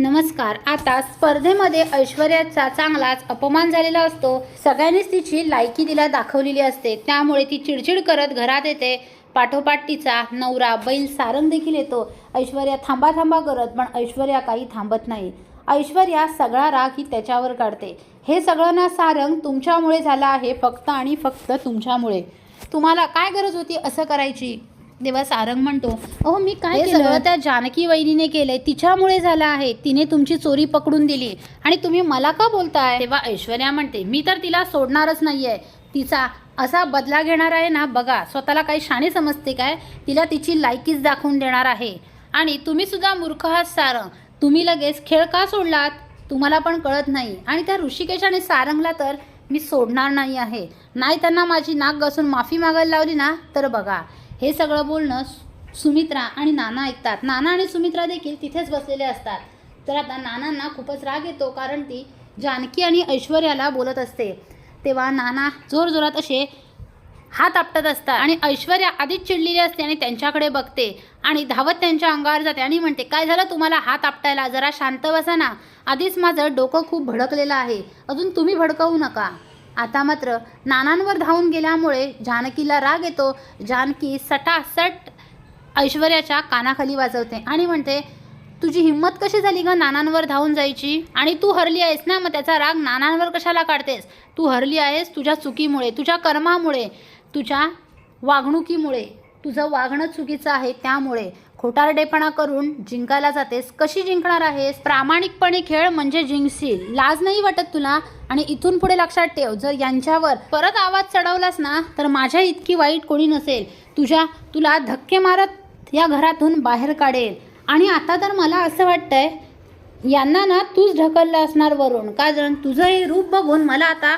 नमस्कार. आता स्पर्धेमध्ये ऐश्वर्याचा चांगलाच अपमान झालेला असतो. सगळ्यांनीच तिची लायकी तिला दाखवलेली असते. त्यामुळे ती चिडचिड करत घरात येते. पाठोपाठ तिचा नवरा बैल सारंग देखील येतो. ऐश्वर्या थांबा थांबा करत पण ऐश्वर्या काही थांबत नाही. ऐश्वर्या सगळा राग ही त्याच्यावर काढते. हे सगळं ना सारंग तुमच्यामुळे झालं आहे फक्त आणि फक्त तुमच्यामुळे. तुम्हाला काय गरज होती असं करायची? तेव्हा सारंग म्हणतो. अहो मी काय हे सगळं सगळं त्या जानकी वहिनीने केलंय. तिच्यामुळे झालं आहे. तिने तुमची चोरी पकडून दिली. आणि तुम्ही मला का बोलताय? तेव्हा ऐश्वर्या म्हणते मी तर तिला सोडणारच नाहीये. तिचा असा बदला घेणार आहे ना बघा स्वतःला काही शाणे समजते काय? तिला तिची लायकीच दाखवून देणार आहे. आणि तुम्ही सुद्धा मूर्ख आहात सारंग तुम्ही लगेच खेळ का सोडलात? तुम्हाला पण कळत नाही. आणि त्या ऋषिकेश आणि सारंगला तर मी सोडणार नाही आहे. नाही त्यांना माझी नाक घासून माफी मागायला लावली ना तर बघा. हे सगळं बोलणं सु- सुमित्रा आणि नाना ऐकतात. नाना आणि सुमित्रा देखील तिथेच बसलेले असतात. तर आता नानांना खूपच राग येतो कारण ती जानकी आणि ऐश्वर्याला बोलत असते. तेव्हा नाना जोरजोरात असे हात आपटत असतात आणि ऐश्वर्या आधीच चिडलेली असते आणि त्यांच्याकडे बघते आणि धावत त्यांच्या अंगावर जाते आणि म्हणते काय झालं तुम्हाला हात आपटायला? जरा शांत बसा ना. आधीच माझं डोकं खूप भडकलेलं आहे. अजून तुम्ही भडकवू नका. आता मात्र नानांवर धावून गेल्यामुळे जानकीला राग येतो. जानकी सटासट ऐश्वर्याच्या कानाखाली वाजवते आणि म्हणते तुझी हिंमत कशी झाली ग नानांवर धावून जायची? आणि तू हरली आहेस ना? मग त्याचा राग नानांवर कशाला काढतेस? तू हरली आहेस तुझ्या चुकीमुळे तुझ्या कर्मामुळे तुझ्या वागणुकीमुळे. तुझं वागणं चुकीचं आहे त्यामुळे. खोटारडेपणा करून जिंकायला जातेस कशी जिंकणार आहेस? प्रामाणिकपणे खेळ म्हणजे जिंकशील. लाज नाही वाटत तुला? आणि इथून पुढे लक्षात ठेव जर यांच्यावर परत आवाज चढवलास ना तर माझ्या इतकी वाईट कोणी नसेल. तुझ्या तुला धक्के मारत या घरातून बाहेर काढेल. आणि आता तर मला असं वाटतंय यांना ना तूच ढकललं असणार वरून. कारण तुझं हे रूप बघून मला आता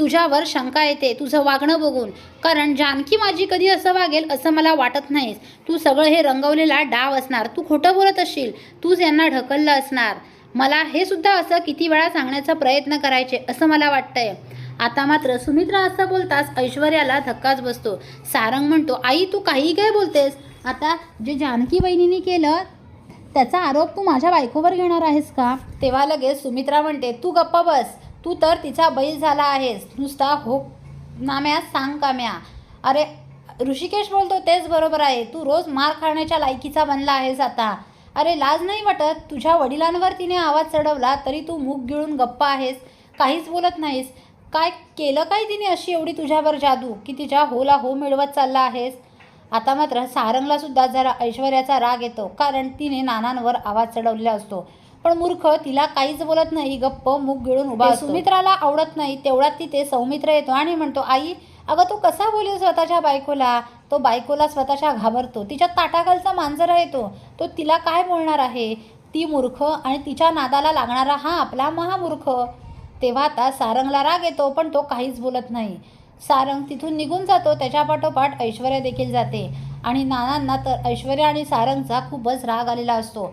तुझ्यावर शंका येते. तुझं वागणं बघून. कारण जानकी माझी कधी असं वागेल असं मला वाटत नाहीस. तू सगळं हे रंगवलेला डाव असणार. तू खोटं बोलत असशील. तूच यांना ढकललं असणार. मला हे सुद्धा असं किती वेळा सांगण्याचा प्रयत्न करायचे असं मला वाटतंय. आता मात्र सुमित्रा असं बोलताच ऐश्वर्याला धक्काच बसतो. सारंग म्हणतो आई तू काही काय बोलतेस? आता जे जानकी बहिणीने केलं त्याचा आरोप तू माझ्या बायकोवर घेणार आहेस का? तेव्हा लगेच सुमित्रा म्हणते तू गप्पा बस. तू तर तिचा बैल झाला आहेस. नुसता हो नाम्या सांग काम्या. अरे ऋषिकेश बोलतो तेच बरोबर आहे. तू रोज मार खाण्याच्या लायकीचा बनला आहेस आता. अरे लाज नाही वाटत? तुझ्या वडिलांवर तिने आवाज चढवला तरी तू मुख गिळून गप्प आहेस. काहीच बोलत नाहीस. काय केलं काय तिने अशी एवढी तुझ्यावर जादू? की तिच्या होला हो मिळवत चालला आहेस? आता मात्र सारंगला सुद्धा जरा ऐश्वर्याचा राग येतो. कारण तिने नानांवर आवाज चढवलेला असतो. पण मूर्ख तिला काहीच बोलत नाही. गप्प मुख गिळून उभा. सुमित्राला आवडत नाही. तेवढ्यात तिथे सौमित्र येतो आणि म्हणतो आई अगं तू कसा बोलेल स्वतःच्या बायकोला? तो बायकोला स्वतःच्या घाबरतो. तिच्या ताटाखालचा मांजरा येतो तो तिला काय बोलणार आहे? ती मूर्ख आणि तिच्या नादाला लागणारा हा आपला महामूर्ख. तेव्हा आता सारंगला राग येतो पण तो काहीच बोलत नाही. सारंग तिथून निघून जातो. त्याच्या पाठोपाठ ऐश्वर्या देखील जाते. आणि नानांना तर ऐश्वर्या आणि सारंगचा खूपच राग आलेला असतो.